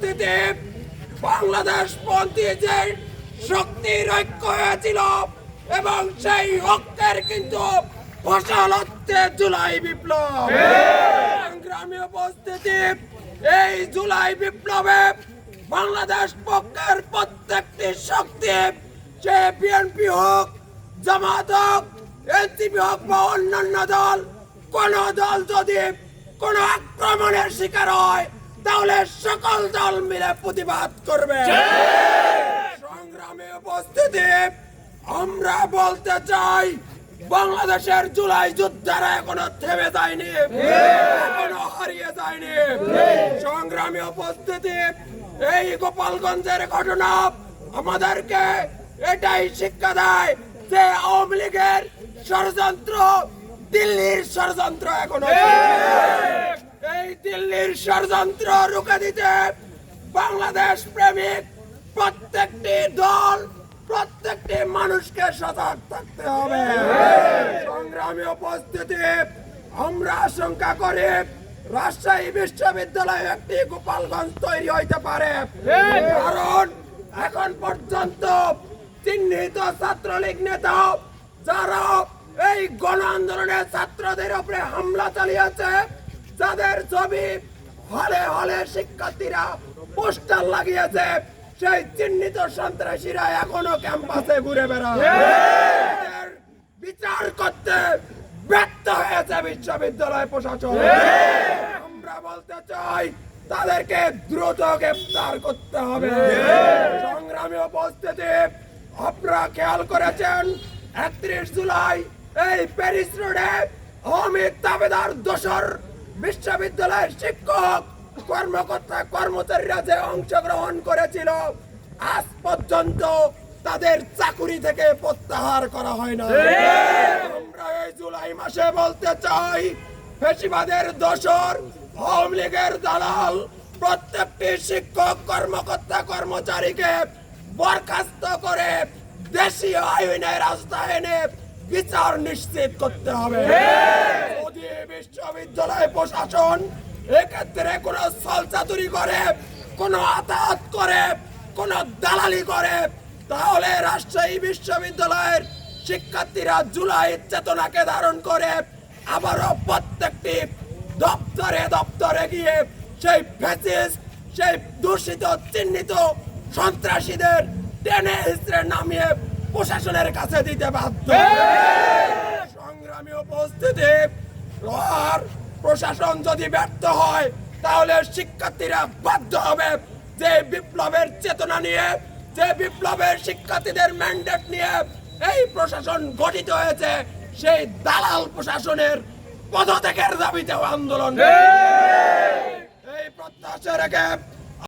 উপস্থিতি বাংলাদেশ পন্থী যে শক্তির ঐক্য হয়েছিল এবং সেই ঐক্যের কিন্তু ফসল হচ্ছে জুলাই বিপ্লব। সংগ্রামী উপস্থিতি এই জুলাই বিপ্লবে বাংলাদেশ পক্ষের প্রত্যেকটি শক্তি, সে বিএনপি হোক, জামাত হোক, এনসিপি হোক বা অন্যান্য দল, কোন দল যদি কোন আক্রমণের শিকার হয় তাহলে সকল দল মিলে প্রতিবাদ করবে। সংগ্রামে উপস্থিতি আমরা বলতে চাই বাংলাদেশের জুলাই যোদ্ধারা এখনও থেমে যায়নি এখনও হারিয়ে যায়নি। সংগ্রামী উপস্থিতি এই গোপালগঞ্জের ঘটনা আমাদেরকে এটাই শিক্ষা দেয় যে আওয়ামী লীগের ষড়যন্ত্র দিল্লির ষড়যন্ত্র এখনও এই দিল্লির ষড়যন্ত্র রুখে দিতে বাংলাদেশ প্রেমিক প্রত্যেকটি দল, প্রত্যেকটি মানুষকে সজাগ থাকতে হবে। সংগ্রামী উপস্থিতি, আমরা আশঙ্কা করি রাজশাহী বিশ্ববিদ্যালয়ে একটি গোপালগঞ্জ তৈরি হইতে পারে। কারণ এখন পর্যন্ত চিহ্নিত ছাত্রলীগ নেতা যারা এই গণ আন্দোলনের ছাত্রদের উপরে হামলা চালিয়েছে যাদের ছবি হলে হলে শিক্ষার্থীরা পোস্টার লাগিয়েছে, সেই চিহ্নিত সন্ত্রাসীরা এখনও ক্যাম্পাসে ঘুরে বেড়ায়। বিচার করতে ব্যর্থ হয়েছে বিশ্ববিদ্যালয় প্রশাসন। আমরা বলতে চাই, তাদেরকে দ্রুত গ্রেপ্তার করতে হবে। সংগ্রামী উপস্থিতি, আপনারা খেয়াল করেছেন, একত্রিশ জুলাই এই প্যারিস রোডে অমিত দাবেদার দোসর বিশ্ববিদ্যালয়ের শিক্ষক, কর্মকর্তা, কর্মচারীরা যে অংশগ্রহণ করেছিল, আজ পর্যন্ত তাদের চাকুরি থেকে প্রত্যাহার করা হয় না আমরা এই জুলাই মাসে বলতে চাই, ফেসিবাদের দোসর আওয়ামী লীগের দালাল, প্রত্যেকটি শিক্ষক, কর্মকর্তা, কর্মচারীকে বরখাস্ত করে দেশীয় আইনের আস্থায় এনে বিচার নিশ্চিত করতে হবে। বিশ্ববিদ্যালয় প্রশাসন এক্ষেত্রে সলচাতুরি করে আতাত করে দালালি করে। তাহলে রাজশাহী বিশ্ববিদ্যালয়ের শিক্ষার্থীরা জুলাই চেতনাকে ধারণ করে আবারও প্রত্যেকটি দপ্তরে দপ্তরে গিয়ে সেই ফ্যাসিস্ট, সেই দূষিত, চিহ্নিত সন্ত্রাসীদের টেনে হিস্ট্রে নামিয়ে প্রশাসনের কাছে দিতে বাধ্য। সংগ্রামী উপস্থিতি আর প্রশাসন যদি ব্যর্থ হয় তাহলে শিক্ষার্থীরা বাধ্য হবে যে বিপ্লবের চেতনা নিয়ে যে বিপ্লবের শিক্ষার্থীদের ম্যান্ডেট নিয়ে এই প্রশাসন গঠিত হয়েছে সেই দালাল প্রশাসনের পদত্যাগের দাবিতে আন্দোলন এই প্রত্যাশা রেখে